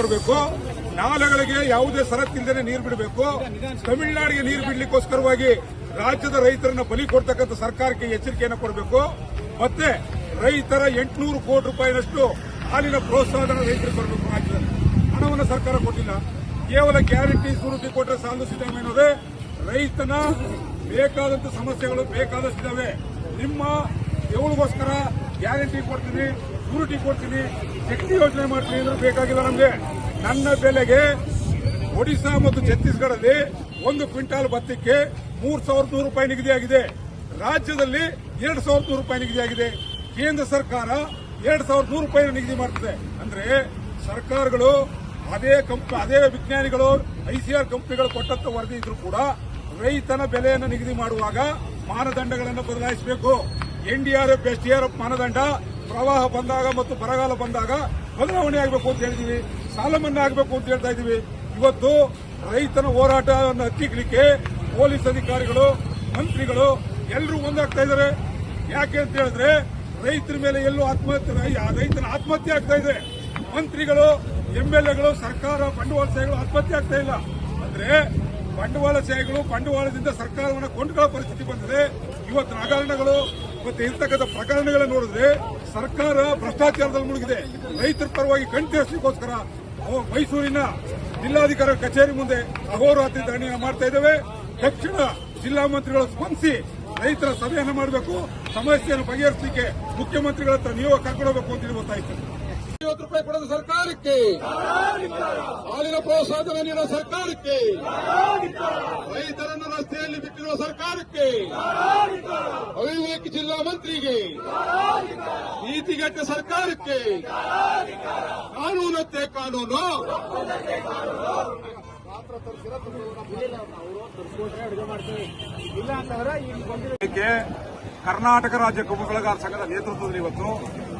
ಕೊಡಬೇಕು. ನಾಲೆಗಳಿಗೆ ಯಾವುದೇ ಷರತ್ತಿಲ್ಲದೆ ನೀರು ಬಿಡಬೇಕು. ತಮಿಳುನಾಡಿಗೆ ನೀರು ಬಿಡಲಿಕ್ಕೋಸ್ಕರವಾಗಿ ರಾಜ್ಯದ ರೈತರನ್ನ ಬಲಿ ಕೊಡ್ತಕ್ಕಂಥ ಸರ್ಕಾರಕ್ಕೆ ಎಚ್ಚರಿಕೆಯನ್ನು ಕೊಡಬೇಕು. ಮತ್ತೆ ರೈತರ ಎಂಟುನೂರು ಕೋಟಿ ರೂಪಾಯಿನಷ್ಟು ಹಾಲಿನ ಪ್ರೋತ್ಸಾಹನ ರೈತರಿಗೆ ಬರಬೇಕು ರಾಜ್ಯದಲ್ಲಿ. ಹಣವನ್ನು ಸರ್ಕಾರ ಕೊಟ್ಟಿಲ್ಲ. ಕೇವಲ ಗ್ಯಾರಂಟಿ ಸುರುದ್ದಿ ಕೊಟ್ಟರೆ ಸಾಲು ಸಿದ್ದರಾಮಯ್ಯನವರೇ ರೈತನ ಬೇಕಾದಂತ ಸಮಸ್ಯೆಗಳು ಬೇಕಾದಷ್ಟಿದ್ದಾವೆ ನಿಮ್ಮ ಇವಳಿಗೋಸ್ಕರ ಗ್ಯಾರಂಟಿ ಕೊಡ್ತೀನಿ. ಶೂರಿಟಿ ಕೊಡ್ತೀನಿ, ಶಕ್ತಿ ಯೋಜನೆ ಮಾಡ್ತೀನಿ ಅಂದ್ರೆ ಬೇಕಾಗಿಲ್ಲ ನಮಗೆ. ನನ್ನ ಬೆಲೆಗೆ ಒಡಿಶಾ ಮತ್ತು ಛತ್ತೀಸ್ಗಢದಲ್ಲಿ ಒಂದು ಕ್ವಿಂಟಾಲ್ ಭತ್ತಕ್ಕೆ ಮೂರ್ ಸಾವಿರದ ನೂರು ರೂಪಾಯಿ ನಿಗದಿಯಾಗಿದೆ ರಾಜ್ಯದಲ್ಲಿ ಎರಡು ಸಾವಿರದ ನೂರು ರೂಪಾಯಿ ನಿಗದಿಯಾಗಿದೆ ಕೇಂದ್ರ ಸರ್ಕಾರ ಎರಡು ಸಾವಿರದ ನೂರು ರೂಪಾಯಿ ನಿಗದಿ ಮಾಡ್ತದೆ. ಅಂದ್ರೆ ಸರ್ಕಾರಗಳು ಅದೇ ಕಂಪ್, ಅದೇ ವಿಜ್ಞಾನಿಗಳು ಐಸಿಆರ್ ಕಂಪನಿಗಳು ಕೊಟ್ಟಂತ ವರದಿ ಇದ್ರು ಕೂಡ ರೈತನ ಬೆಲೆಯನ್ನು ನಿಗದಿ ಮಾಡುವಾಗ ಮಾನದಂಡಗಳನ್ನು ಬದಲಾಯಿಸಬೇಕು. ಎನ್ಡಿಆರ್ಎಫ್ ಎಸ್ಡಿಆರ್ಎಫ್ ಮಾನದಂಡ ಪ್ರವಾಹ ಬಂದಾಗ ಮತ್ತು ಬರಗಾಲ ಬಂದಾಗ ಬದಲಾವಣೆ ಆಗಬೇಕು ಅಂತ ಹೇಳಿದೀವಿ. ಸಾಲ ಮನ್ನಾ ಆಗಬೇಕು ಅಂತ ಹೇಳ್ತಾ ಇದೀವಿ ಇವತ್ತು ರೈತನ ಹೋರಾಟವನ್ನು ಹತ್ತಿಕ್ಕಲಿಕ್ಕೆ ಪೊಲೀಸ್ ಅಧಿಕಾರಿಗಳು, ಮಂತ್ರಿಗಳು ಎಲ್ಲರೂ ಒಂದಾಗ್ತಾ ಇದ್ದಾರೆ. ಯಾಕೆ ಅಂತ ಹೇಳಿದ್ರೆ ರೈತರ ಮೇಲೆ ಎಲ್ಲೂ ಆತ್ಮಹತ್ಯೆ ರೈತನ ಆತ್ಮಹತ್ಯೆ ಆಗ್ತಾ ಇದೆ. ಮಂತ್ರಿಗಳು, ಎಂಎಲ್ಎಗಳು, ಸರ್ಕಾರ ಬಂಡವಾಳಶಾಹಿಗಳು ಆತ್ಮಹತ್ಯೆ ಆಗ್ತಾ ಇಲ್ಲ. ಅಂದ್ರೆ ಬಂಡವಾಳಶಾಹಿಗಳು ಬಂಡವಾಳದಿಂದ ಸರ್ಕಾರವನ್ನು ಕೊಂಡುಕೊಳ್ಳೋ ಪರಿಸ್ಥಿತಿ ಬಂದಿದೆ. ಇವತ್ತು ಹಗರಣಗಳು ಮತ್ತೆ ಇರ್ತಕ್ಕಂಥ ಪ್ರಕರಣಗಳನ್ನ ನೋಡಿದ್ರೆ ಸರ್ಕಾರ ಭ್ರಷ್ಟಾಚಾರದಲ್ಲಿ ಮುಳುಗಿದೆ. ರೈತರ ಪರವಾಗಿ ಕಣ್ತರಿಸಲಿಕ್ಕೋಸ್ಕರ ಅವ- ಮೈಸೂರಿನ ಜಿಲ್ಲಾಧಿಕಾರಿ ಕಚೇರಿ ಮುಂದೆ ಅಹೋರಾತ್ರಿ ಧರಣಿಯನ್ನು ಮಾಡ್ತಾ ಇದ್ದೇವೆ. ತಕ್ಷಣ ಜಿಲ್ಲಾ ಮಂತ್ರಿಗಳು ಸ್ಪಂದಿಸಿ ರೈತರ ಸಭೆಯನ್ನು ಮಾಡಬೇಕು. ಸಮಸ್ಯೆಯನ್ನು ಬಗೆಹರಿಸಲಿಕ್ಕೆ ಮುಖ್ಯಮಂತ್ರಿಗಳ ಹತ್ರ ನಿಯೋಗ ಕರ್ಕೊಂಡು ಹೋಗಬೇಕು ಅಂತ ಹೇಳಿ ಗೊತ್ತಾಯ್ತು. ಐವತ್ತು ರೂಪಾಯಿ ಕೊಡದ ಸರ್ಕಾರಕ್ಕೆ. ಹಾಲಿನ ಪ್ರೋತ್ಸಾಹ ನೀಡುವ ಸರ್ಕಾರಕ್ಕೆ. ಸರ್ಕಾರಕ್ಕೆ. ಅವಿವೇಕ ಜಿಲ್ಲಾ ಮಂತ್ರಿಗೆ. ನೀತಿಗೆಟ್ಟ ಸರ್ಕಾರಕ್ಕೆ. ಕಾನೂನತ್ತೆ ಕಾನೂನು. ಕರ್ನಾಟಕ ರಾಜ್ಯ ಕಬ್ಬು ಬೆಳೆಗಾರ ಸಂಘದ ನೇತೃತ್ವದಲ್ಲಿ ಇವತ್ತು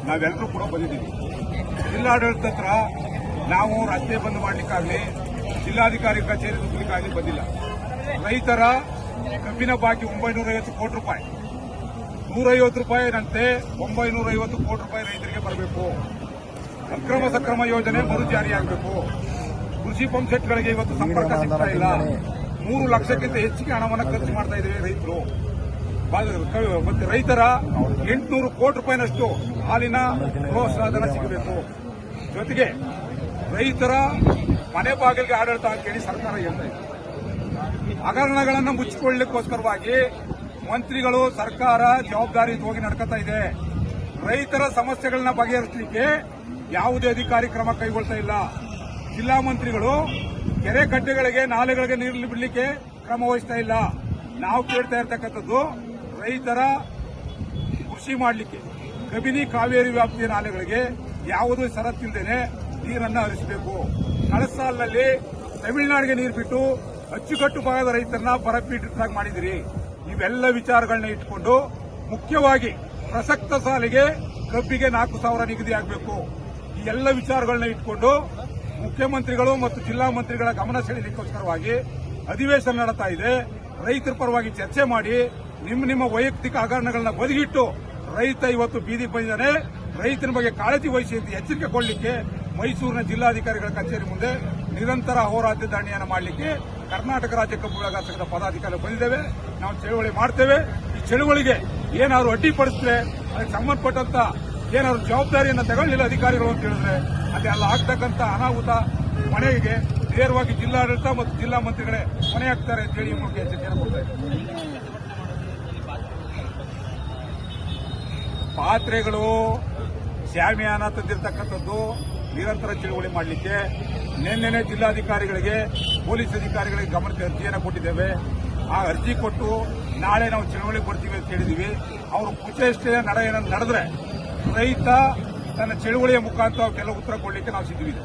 ನಾವೆಲ್ಲರೂ ಕೂಡ ಬಂದಿದ್ದೀವಿ. ಜಿಲ್ಲಾಡಳಿತ ಹತ್ರ ನಾವು ರಸ್ತೆ ಬಂದ್ ಮಾಡಲಿಕ್ಕಾಗಲಿ, ಜಿಲ್ಲಾಧಿಕಾರಿ ಕಚೇರಿ ತುಂಬಲಿಕ್ಕಾಗಲಿ ಬಂದಿಲ್ಲ. ರೈತರ ಕಬ್ಬಿನ ಬಾಕಿ ಒಂಬೈನೂರ ಐವತ್ತು ಕೋಟಿ ರೂಪಾಯಿ. ನೂರೈವತ್ತು ರೂಪಾಯಿನಂತೆ ಒಂಬೈನೂರ ಐವತ್ತು ಕೋಟಿ ರೂಪಾಯಿ ರೈತರಿಗೆ ಬರಬೇಕು. ಅಕ್ರಮ ಸಕ್ರಮ ಯೋಜನೆ ಮರು ಜಾರಿಯಾಗಬೇಕು. ಕೃಷಿ ಪಂಪ್ ಸೆಟ್ಗಳಿಗೆ ಇವತ್ತು ಸಂಪರ್ಕ ಸಿಗ್ತಾ ಇಲ್ಲ. ಮೂರು ಲಕ್ಷಕ್ಕಿಂತ ಹೆಚ್ಚಿಗೆ ಹಣವನ್ನು ಖರ್ಚು ಮಾಡ್ತಾ ಇದ್ದೇವೆ ರೈತರು. ಮತ್ತೆ ರೈತರ ಎಂಟುನೂರು ಕೋಟಿ ರೂಪಾಯಿನಷ್ಟು ಹಾಲಿನ ಪ್ರೋತ್ಸಾಹಧನ ಸಿಗಬೇಕು. ಜೊತೆಗೆ ರೈತರ ಮನೆ ಬಾಗಿಲಿಗೆ ಆಡಳಿತ ಅಂತೇಳಿ ಸರ್ಕಾರ ಹೇಳ್ತಾ ಇದೆ. ಹಗರಣಗಳನ್ನು ಮುಚ್ಚಿಕೊಳ್ಳಲಿಕ್ಕೋಸ್ಕರವಾಗಿ ಮಂತ್ರಿಗಳು, ಸರ್ಕಾರ ಜವಾಬ್ದಾರಿ ಹೋಗಿ ನಡ್ಕೋತಾ ಇದೆ. ರೈತರ ಸಮಸ್ಯೆಗಳನ್ನ ಬಗೆಹರಿಸಲಿಕ್ಕೆ ಯಾವುದೇ ಅಧಿಕಾರಿ ಕ್ರಮ ಕೈಗೊಳ್ತಾ ಇಲ್ಲ. ಜಿಲ್ಲಾ ಮಂತ್ರಿಗಳು ಕೆರೆ ಕಟ್ಟೆಗಳಿಗೆ ನಾಲೆಗಳಿಗೆ ನೀರು ಬಿಡಲಿಕ್ಕೆ ಕ್ರಮ ವಹಿಸ್ತಾ ಇಲ್ಲ. ನಾವು ಕೇಳ್ತಾ ಇರತಕ್ಕಂಥದ್ದು ರೈತರ ಕೃಷಿ ಮಾಡಲಿಕ್ಕೆ. ಕಬಿನಿ ಕಾವೇರಿ ವ್ಯಾಪ್ತಿಯ ನಾಲೆಗಳಿಗೆ ಯಾವುದೂ ಷರತ್ತಿಲ್ಲದೇನೆ ನೀರನ್ನು ಹರಿಸಬೇಕು. ಕಳೆದ ಸಾಲಿನಲ್ಲಿ ತಮಿಳುನಾಡಿಗೆ ನೀರು ಬಿಟ್ಟು ಅಚ್ಚುಕಟ್ಟು ಭಾಗದ ರೈತರನ್ನ ಬರಪೀಡಿತರಾಗಿ ಮಾಡಿದಿರಿ. ಇವೆಲ್ಲ ವಿಚಾರಗಳನ್ನ ಇಟ್ಕೊಂಡು ಮುಖ್ಯವಾಗಿ ಪ್ರಸಕ್ತ ಸಾಲಿಗೆ ಕಬ್ಬಿಗೆ ನಾಲ್ಕು ಸಾವಿರ ನಿಗದಿ ಆಗಬೇಕು. ಈ ಎಲ್ಲ ವಿಚಾರಗಳನ್ನ ಇಟ್ಕೊಂಡು ಮುಖ್ಯಮಂತ್ರಿಗಳು ಮತ್ತು ಜಿಲ್ಲಾ ಮಂತ್ರಿಗಳ ಗಮನ ಸೆಳೆಯಲಿಕ್ಕೋಸ್ಕರವಾಗಿ ಅಧಿವೇಶನ ನಡೆತಾ ಇದೆ. ರೈತರ ಪರವಾಗಿ ಚರ್ಚೆ ಮಾಡಿ ನಿಮ್ಮ ನಿಮ್ಮ ವೈಯಕ್ತಿಕ ಹಗರಣಗಳನ್ನ ಬದಿಗಿಟ್ಟು ರೈತ ಇವತ್ತು ಬೀದಿ ಬಂದಿದ್ದಾನೆ. ರೈತರ ಬಗ್ಗೆ ಕಾಳಜಿ ವಹಿಸಿ ಅಂತ ಎಚ್ಚರಿಕೆ ಕೊಡಲಿಕ್ಕೆ ಮೈಸೂರಿನ ಜಿಲ್ಲಾಧಿಕಾರಿಗಳ ಕಚೇರಿ ಮುಂದೆ ನಿರಂತರ ಹೋರಾಟ ಧರಣಿಯನ್ನು ಮಾಡಲಿಕ್ಕೆ ಕರ್ನಾಟಕ ರಾಜ್ಯ ಕಬ್ಬು ಬೆಳೆಗಾರ ಬಂದಿದ್ದೇವೆ ನಾವು ಚಳುವಳಿ ಮಾಡ್ತೇವೆ ಈ ಚಳುವಳಿಗೆ ಏನಾದ್ರು ಅಡ್ಡಿಪಡಿಸಿದ್ರೆ ಅದಕ್ಕೆ ಸಂಬಂಧಪಟ್ಟಂತ ಏನಾದ್ರು ಜವಾಬ್ದಾರಿಯನ್ನು ತಗೊಳ್ಳಿಲ್ಲ ಅಧಿಕಾರಿಗಳು ಅಂತ ಹೇಳಿದ್ರೆ, ಅಲ್ಲಿ ಅಲ್ಲಿ ಆಗ್ತಕ್ಕಂಥ ಅನಾಹುತ ಮನೆಗೆ ನೇರವಾಗಿ ಜಿಲ್ಲಾಡಳಿತ ಮತ್ತು ಜಿಲ್ಲಾ ಮಂತ್ರಿಗಳೇ ಹೊಣೆ ಆಗ್ತಾರೆ ಅಂತ ಹೇಳಿ ಮುಖ್ಯ. ಪಾತ್ರೆಗಳು ಶಾಮಿಯಾನ ತಂದಿರತಕ್ಕಂಥದ್ದು ನಿರಂತರ ಚಳುವಳಿ ಮಾಡಲಿಕ್ಕೆ ನಿನ್ನೆನೆ ಜಿಲ್ಲಾಧಿಕಾರಿಗಳಿಗೆ, ಪೊಲೀಸ್ ಅಧಿಕಾರಿಗಳಿಗೆ ಗಮನಕ್ಕೆ ಅರ್ಜಿಯನ್ನು ಕೊಟ್ಟಿದ್ದೇವೆ. ಆ ಅರ್ಜಿ ಕೊಟ್ಟು ನಾಳೆ ನಾವು ಚಳವಳಿ ಕೊಡ್ತೀವಿ ಅಂತ ಹೇಳಿದೀವಿ. ಅವರು ಕುಚೇಷ್ಟೆಯ ನಡೆ ಏನಾದ್ರು ನಡೆದ್ರೆ ರೈತ ತನ್ನ ಚಳುವಳಿಯ ಮುಖಾಂತರ ಕೆಲವು ಉತ್ತರ ಕೊಡಲಿಕ್ಕೆ ನಾವು ಸಿದ್ಧವಿದೆ